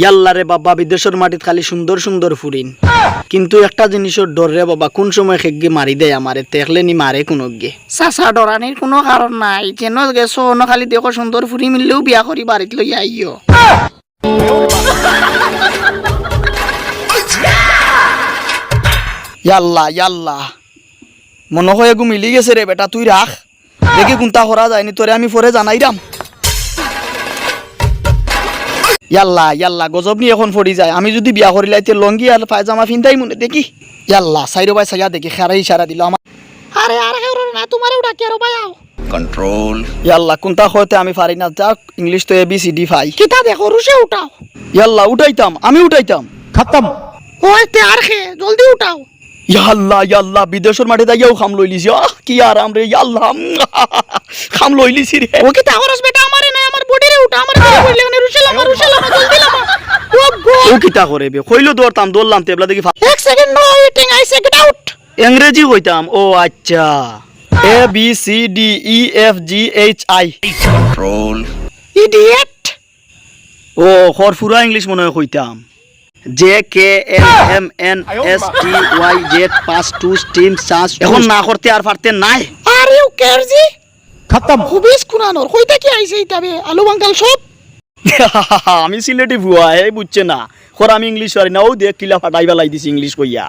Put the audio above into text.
ইয়াল্লা রে বাবা বিদেশের মাটিত খালি সুন্দর সুন্দর ফুরিন। কিন্তু একটা জিনিসের ডর রে বাবা কোন সময় খেগে মারি দেয় আমারে দেখলে নি মারে কোনো গে চাচা ডরানির কোনো কারণ নাই। যেন গেছো অন্য খালি দেখো সুন্দর ফুরি মিললেও বিয়া করি বাড়িত লই আইও ইয়াল্লা ইয়াল্লা। মনে হয় এগু মিলি গেছে রে বেটা তুই রাখ। দেখি কোনটা করা যায়নি তোরে আমি পরে জানাইরাম। ইয়াল্লা ইয়াল্লা গজব নিয়ে এখন পড়ি যায়। আমি যদি বিয়া করিলাইতে লঙ্গি আর পায়জামা ফিনতাই মনে দেখি? ইয়াল্লা সাইরো ভাই সাইয়া দেখি খেয়ারা ইশারা দিল আমার আরে আর কেউ না তোমারও ডাকি আরও ভাইয়াও ইয়াল্লা কোনটা হইতে আমি পারি না যাক ইংলিশ তো এ বি সি ডি ফাই কিতা দেখো রুশে উঠাও। ইয়াল্লা উঠাইতাম আমি উঠাইতাম ওই তে আর খে জলদি উঠাও। ইয়াল্লা ইয়াল্লা বিদেশের মাঠে যাইয়াও খাম লইলিছি। আহ কি আরাম রে ইয়াল্লা খাম লইলিছি রে ও কিতা করস বেটা আমারে নাই আমার বডি রে উঠা আমার বডি বললে না রুশে লামা রুশে লামা জলদি লামা ও কিতা করে বে কইলো দৌড়তাম দৌড়লাম তেবলা দেখি এক second no waiting I say get out ইংরেজি কইতাম ও আচ্ছা। A B C D E F G H I idiot O English মনে হয় কইতাম। J K L M N S T Y Z পাঁচ টু স্টিম চাষ এখন না করতে আর পারতে নাই। আর ইউ কেয়ারজি খতম। খুবিস কুনানোর কইতা কি আইছে ইতাবে আলু বাঙ্গাল সব? আমি সিলেটি ভুয়া হে বুঝছে না। খোর আমি ইংলিশ পারি না, ও দেখ কিলা ফাটাই বেলাই দিছি ইংলিশ কইয়া।